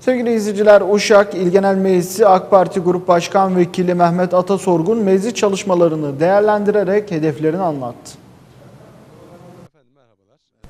Sevgili izleyiciler, Uşak İl Genel Meclisi AK Parti Grup Başkan Vekili Mehmet Atasorgun meclis çalışmalarını değerlendirerek hedeflerini anlattı.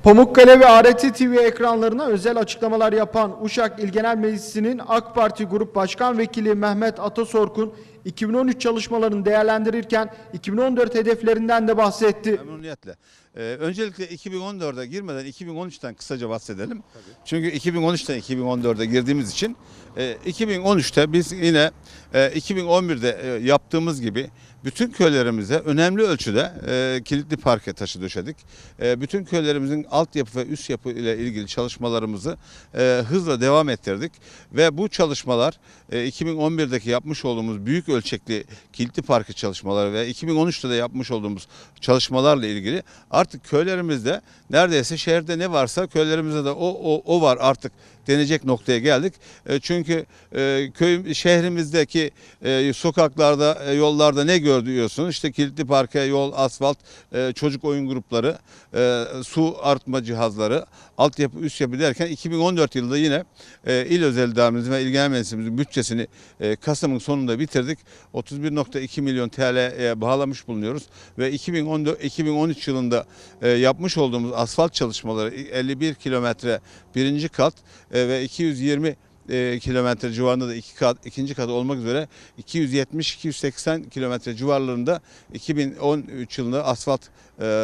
Pamukkale ve ART TV ekranlarına özel açıklamalar yapan Uşak İl Genel Meclisi'nin AK Parti Grup Başkan Vekili Mehmet Atasorgun 2013 çalışmalarını değerlendirirken 2014 hedeflerinden de bahsetti. Memnuniyetle. Ee, öncelikle 2014'e girmeden 2013'ten kısaca bahsedelim. Çünkü 2013'ten 2014'e girdiğimiz için e, 2013'te biz yine e, 2011'de e, yaptığımız gibi bütün köylerimize önemli ölçüde e, kilitli parke taşı döşedik. E, bütün köylerimizin altyapı ve üst yapı ile ilgili çalışmalarımızı e, hızla devam ettirdik ve bu çalışmalar e, 2011'deki yapmış olduğumuz büyük ölçekli kilitli parke çalışmaları ve 2013'te de yapmış olduğumuz çalışmalarla ilgili artık köylerimizde neredeyse şehirde ne varsa köylerimizde de o o, o var artık denecek noktaya geldik. E, çünkü e, köy şehrimizdeki e, sokaklarda, e, yollarda ne gördüğüyorsunuz? İşte kilitli parke, yol, asfalt, e, çocuk oyun grupları, e, su arıtma cihazları, altyapı, üst yapı derken 2014 yılında yine e, il özel idaremizin ve ilgilen meclisimizin bütçesini e, Kasım'ın sonunda bitirdik. 31.2 milyon TL'ye bağlamış bulunuyoruz ve 2014 2013 yılında e, yapmış olduğumuz asfalt çalışmaları 51 kilometre birinci kat e, ve 220 e, kilometre civarında da iki kat, ikinci kat olmak üzere 270-280 kilometre civarlarında 2013 yılında asfalt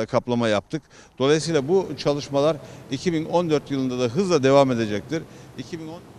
kaplama yaptık. Dolayısıyla bu çalışmalar 2014 yılında da hızla devam edecektir. 2010